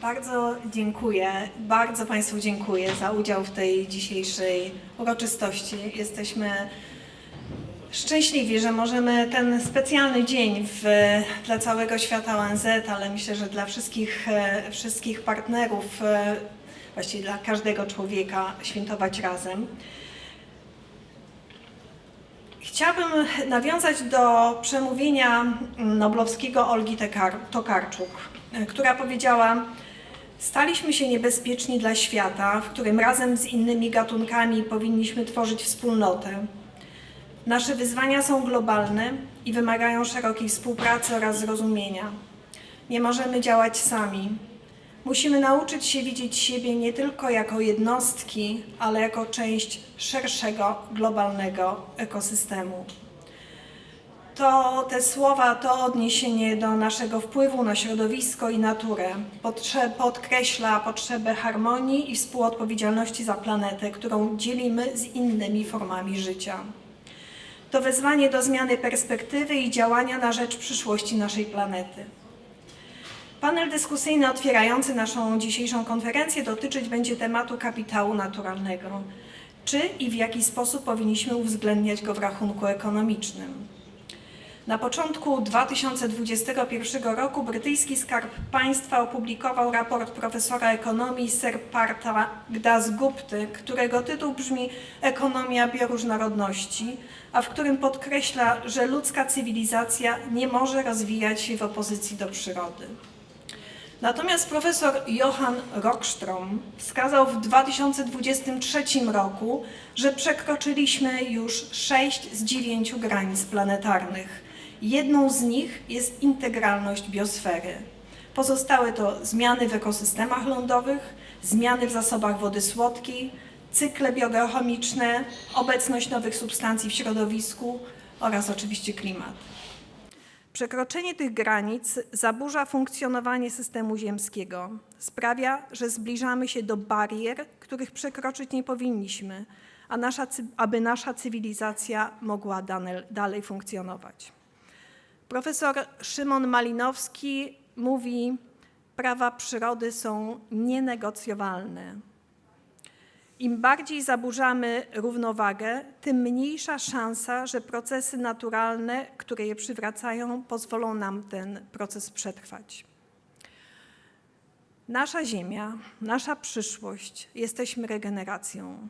Bardzo dziękuję, bardzo Państwu dziękuję za udział w tej dzisiejszej uroczystości. Jesteśmy szczęśliwi, że możemy ten specjalny dzień w, dla całego świata ONZ, ale myślę, że dla wszystkich, e, wszystkich partnerów, e, właściwie dla każdego człowieka świętować razem. Chciałabym nawiązać do przemówienia noblowskiego Olgi Tokarczuk, e, która powiedziała: Staliśmy się niebezpieczni dla świata, w którym razem z innymi gatunkami powinniśmy tworzyć wspólnotę. Nasze wyzwania są globalne i wymagają szerokiej współpracy oraz zrozumienia. Nie możemy działać sami. Musimy nauczyć się widzieć siebie nie tylko jako jednostki, ale jako część szerszego globalnego ekosystemu. To te słowa to odniesienie do naszego wpływu na środowisko i naturę. Potrze- podkreśla potrzebę harmonii i współodpowiedzialności za planetę, którą dzielimy z innymi formami życia. To wezwanie do zmiany perspektywy i działania na rzecz przyszłości naszej planety. Panel dyskusyjny otwierający naszą dzisiejszą konferencję dotyczyć będzie tematu kapitału naturalnego. Czy i w jaki sposób powinniśmy uwzględniać go w rachunku ekonomicznym? Na początku 2021 roku brytyjski Skarb Państwa opublikował raport profesora ekonomii Sir Partha Dasgupty, którego tytuł brzmi Ekonomia bioróżnorodności, a w którym podkreśla, że ludzka cywilizacja nie może rozwijać się w opozycji do przyrody. Natomiast profesor Johann Rockstrom wskazał w 2023 roku, że przekroczyliśmy już 6 z 9 granic planetarnych. Jedną z nich jest integralność biosfery. Pozostałe to zmiany w ekosystemach lądowych, zmiany w zasobach wody słodkiej, cykle biogeochemiczne, obecność nowych substancji w środowisku oraz oczywiście klimat. Przekroczenie tych granic zaburza funkcjonowanie systemu ziemskiego. Sprawia, że zbliżamy się do barier, których przekroczyć nie powinniśmy, a nasza, aby nasza cywilizacja mogła dalej funkcjonować. Profesor Szymon Malinowski mówi: Prawa przyrody są nienegocjowalne. Im bardziej zaburzamy równowagę, tym mniejsza szansa, że procesy naturalne, które je przywracają, pozwolą nam ten proces przetrwać. Nasza Ziemia, nasza przyszłość, jesteśmy regeneracją.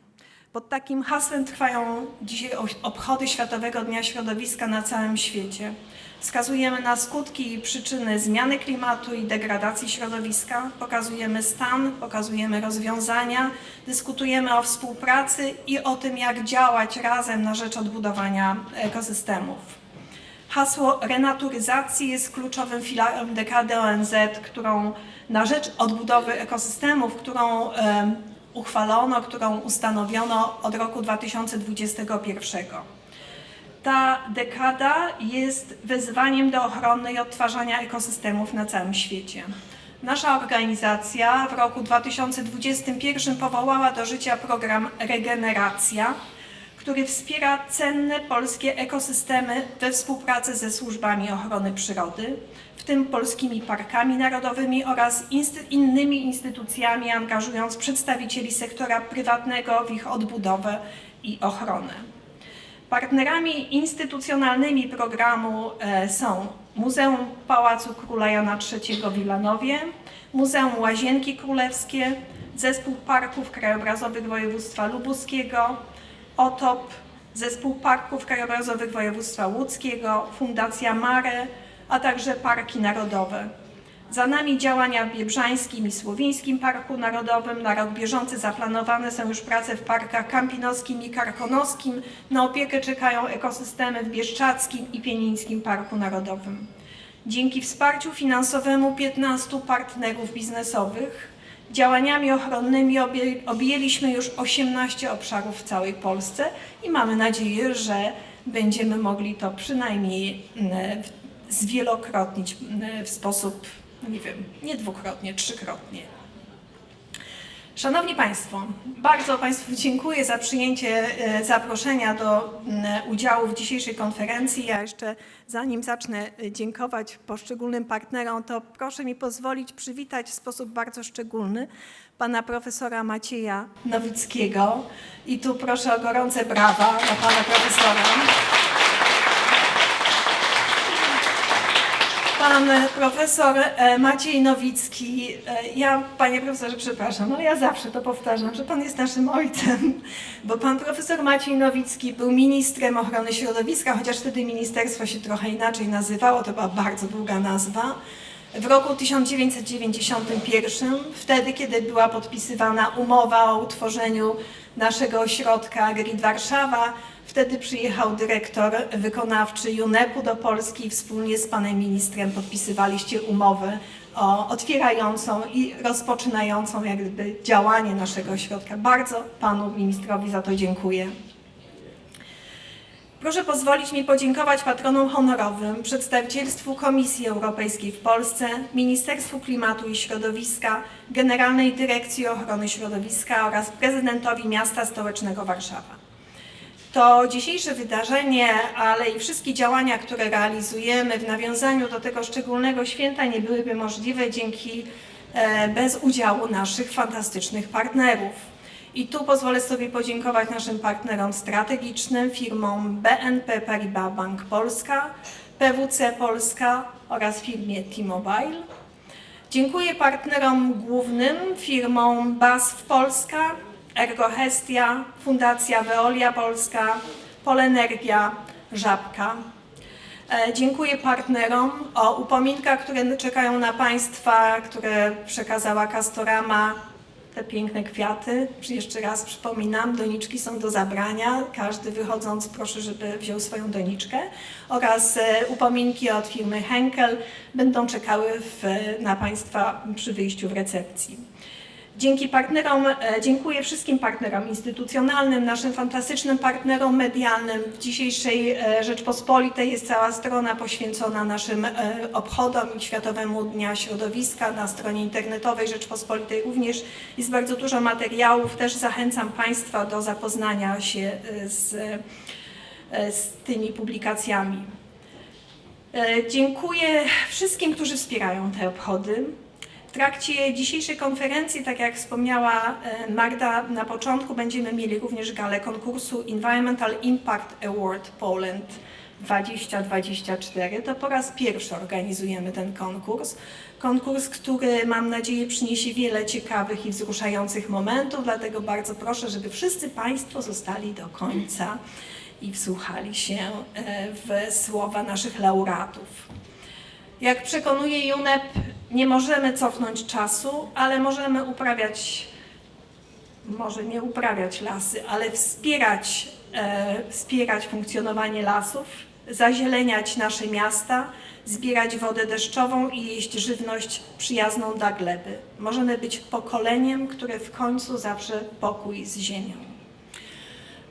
Pod takim hasłem trwają dzisiaj obchody Światowego Dnia Środowiska na całym świecie. Wskazujemy na skutki i przyczyny zmiany klimatu i degradacji środowiska, pokazujemy stan, pokazujemy rozwiązania, dyskutujemy o współpracy i o tym, jak działać razem na rzecz odbudowania ekosystemów. Hasło renaturyzacji jest kluczowym filarem dekady ONZ, którą na rzecz odbudowy ekosystemów, którą uchwalono, którą ustanowiono od roku 2021. Ta dekada jest wezwaniem do ochrony i odtwarzania ekosystemów na całym świecie. Nasza organizacja w roku 2021 powołała do życia program Regeneracja, który wspiera cenne polskie ekosystemy we współpracy ze służbami ochrony przyrody, w tym polskimi parkami narodowymi oraz innymi instytucjami, angażując przedstawicieli sektora prywatnego w ich odbudowę i ochronę. Partnerami instytucjonalnymi programu e, są Muzeum Pałacu Króla Jana III w Wilanowie, Muzeum Łazienki Królewskie, Zespół Parków Krajobrazowych Województwa Lubuskiego, OTOP, Zespół Parków Krajobrazowych Województwa Łódzkiego, Fundacja Mare, a także Parki Narodowe. Za nami działania w Biebrzańskim i Słowińskim Parku Narodowym. Na rok bieżący zaplanowane są już prace w parkach Kampinowskim i Karkonoskim. Na opiekę czekają ekosystemy w Bieszczackim i Pienińskim Parku Narodowym. Dzięki wsparciu finansowemu 15 partnerów biznesowych działaniami ochronnymi objęliśmy już 18 obszarów w całej Polsce i mamy nadzieję, że będziemy mogli to przynajmniej mm, zwielokrotnić mm, w sposób, nie wiem, nie dwukrotnie, trzykrotnie. Szanowni Państwo, bardzo Państwu dziękuję za przyjęcie e, zaproszenia do udziału w dzisiejszej konferencji. Ja jeszcze zanim zacznę e, dziękować poszczególnym partnerom, to proszę mi pozwolić przywitać w sposób bardzo szczególny pana profesora Macieja Nowickiego. I tu proszę o gorące brawa dla pana profesora. Pan profesor e, Maciej Nowicki, e, ja panie profesorze przepraszam, ale ja zawsze to powtarzam, że pan jest naszym ojcem, bo pan profesor Maciej Nowicki był ministrem ochrony środowiska, chociaż wtedy ministerstwo się trochę inaczej nazywało, to była bardzo długa nazwa. W roku 1991, wtedy kiedy była podpisywana umowa o utworzeniu naszego ośrodka GRID Warszawa, wtedy przyjechał dyrektor wykonawczy UNEP-u do Polski i wspólnie z panem ministrem podpisywaliście umowę o otwierającą i rozpoczynającą jak gdyby działanie naszego ośrodka. Bardzo panu ministrowi za to dziękuję. Proszę pozwolić mi podziękować patronom honorowym, przedstawicielstwu Komisji Europejskiej w Polsce, Ministerstwu Klimatu i Środowiska, Generalnej Dyrekcji Ochrony Środowiska oraz prezydentowi miasta stołecznego Warszawa. To dzisiejsze wydarzenie, ale i wszystkie działania, które realizujemy w nawiązaniu do tego szczególnego święta nie byłyby możliwe dzięki e, bez udziału naszych fantastycznych partnerów. I tu pozwolę sobie podziękować naszym partnerom strategicznym, firmom BNP Paribas Bank Polska, PWC Polska oraz firmie T-Mobile. Dziękuję partnerom głównym, firmom BASF Polska, Ergohestia, Fundacja Veolia Polska, Polenergia, Żabka. E, Dziękuję partnerom o upominkach, które czekają na Państwa, które przekazała Castorama, te piękne kwiaty. Jeszcze raz przypominam, doniczki są do zabrania. Każdy wychodząc proszę, żeby wziął swoją doniczkę. Oraz e, upominki od firmy Henkel będą czekały w, na Państwa przy wyjściu w recepcji. Dzięki partnerom, e, dziękuję wszystkim partnerom instytucjonalnym, naszym fantastycznym partnerom medialnym. W dzisiejszej e, Rzeczpospolitej jest cała strona poświęcona naszym e, obchodom i Światowemu Dnia Środowiska. Na stronie internetowej Rzeczpospolitej również jest bardzo dużo materiałów. Też zachęcam Państwa do zapoznania się z, z tymi publikacjami. Dziękuję wszystkim, którzy wspierają te obchody. W trakcie dzisiejszej konferencji, tak jak wspomniała e, Magda na początku, będziemy mieli również galę konkursu Environmental Impact Award Poland 2024. To po raz pierwszy organizujemy ten konkurs. Konkurs, który mam nadzieję przyniesie wiele ciekawych i wzruszających momentów, dlatego bardzo proszę, żeby wszyscy Państwo zostali do końca i wsłuchali się e, w słowa naszych laureatów. Jak przekonuje UNEP, nie możemy cofnąć czasu, ale możemy uprawiać, może nie uprawiać lasy, ale wspierać, e, wspierać funkcjonowanie lasów, zazieleniać nasze miasta, zbierać wodę deszczową i jeść żywność przyjazną dla gleby. Możemy być pokoleniem, które w końcu zawsze pokój z ziemią.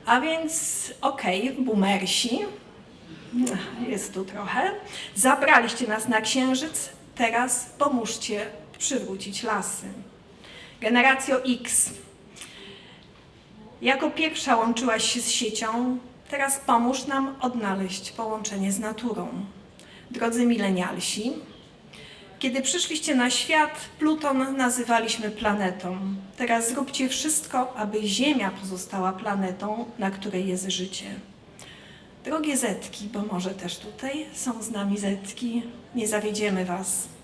A więc okej, boomersi, jest tu trochę. Zabraliście nas na księżyc, teraz pomóżcie przywrócić lasy. Generacjo X. Jako pierwsza łączyłaś się z siecią, teraz pomóż nam odnaleźć połączenie z naturą. Drodzy milenialsi, kiedy przyszliście na świat, Pluton nazywaliśmy planetą. Teraz zróbcie wszystko, aby Ziemia pozostała planetą, na której jest życie. Drogie Zetki, bo może też tutaj są z nami Zetki, nie zawiedziemy Was.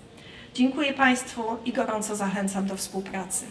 Dziękuję Państwu i gorąco zachęcam do współpracy.